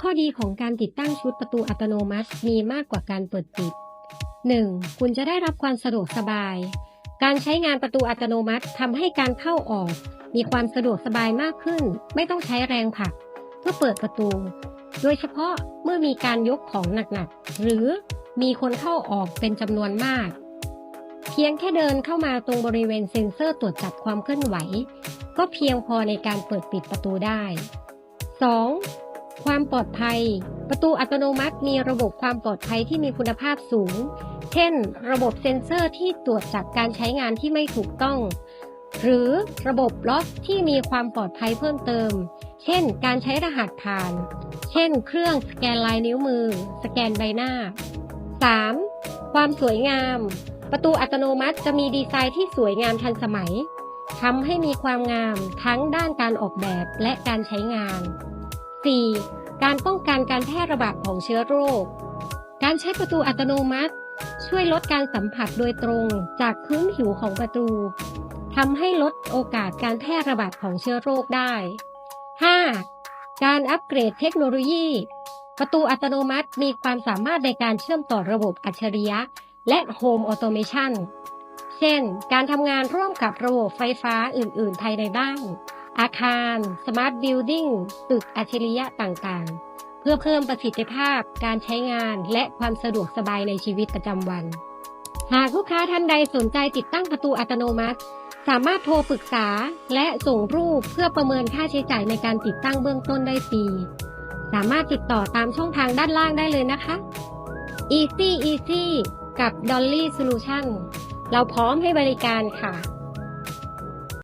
ข้อดีของการติดตั้งชุดประตูอัตโนมัติมีมากกว่าการเปิดปิด 1. คุณจะได้รับความสะดวกสบาย การใช้งานประตูอัตโนมัติทำให้การเข้าออก มีความสะดวกสบายมากขึ้น ไม่ต้องใช้แรงผลัก เพื่อเปิดประตู โดยเฉพาะเมื่อมีการยกของหนักๆ หรือมีคนเข้าออกเป็นจำนวนมาก เพียงแค่เดินเข้ามาตรงบริเวณเซ็นเซอร์ตรวจจับความเคลื่อนไหว ก็เพียงพอในการเปิดปิดประตูได้ 2. ความปลอดภัย ประตูอัตโนมัติมีระบบความปลอดภัยที่มีคุณภาพสูง เช่น ระบบเซ็นเซอร์ที่ตรวจจับการใช้งานที่ไม่ถูกต้อง หรือระบบล็อกที่มีความปลอดภัยเพิ่มเติม เช่น การใช้รหัสผ่าน เช่น เครื่องสแกนลายนิ้วมือ สแกนใบหน้า 3. ความสวยงาม ประตูอัตโนมัติจะมีดีไซน์ที่สวยงามทันสมัยทำให้มีความงามทั้งด้านการออกแบบและการใช้งาน 4. การป้องกันการแพร่ระบาดของเชื้อโรค การใช้ประตูอัตโนมัติ ช่วยลดการสัมผัสโดยตรงจากพื้นผิวของประตูทำให้ลดโอกาสการแพร่ระบาดของเชื้อโรคได้ 5. การอัปเกรดเทคโนโลยี ประตูอัตโนมัติมีความสามารถในการเชื่อมต่อระบบอัจฉริยะ และโฮมออโตเมชันเช่น การทำงานร่วมกับระบบไฟฟ้าอื่น ๆ ภายในบ้าน อาคาร สมาร์ทบิลดิ่งตึกอัจฉริยะต่างๆ เพื่อเพิ่มประสิทธิภาพการใช้งานและความสะดวกสบายในชีวิตประจำวัน หากลูกค้าท่านใดสนใจติดตั้งประตูอัตโนมัติ สามารถโทรปรึกษาและส่งรูปเพื่อประเมินค่าใช้จ่ายในการติดตั้งเบื้องต้นได้ฟรีสามารถติดต่อตามช่องทางด้านล่างได้เลยนะคะ Easy Easy กับ Dolly Solution เราพร้อมให้บริการค่ะ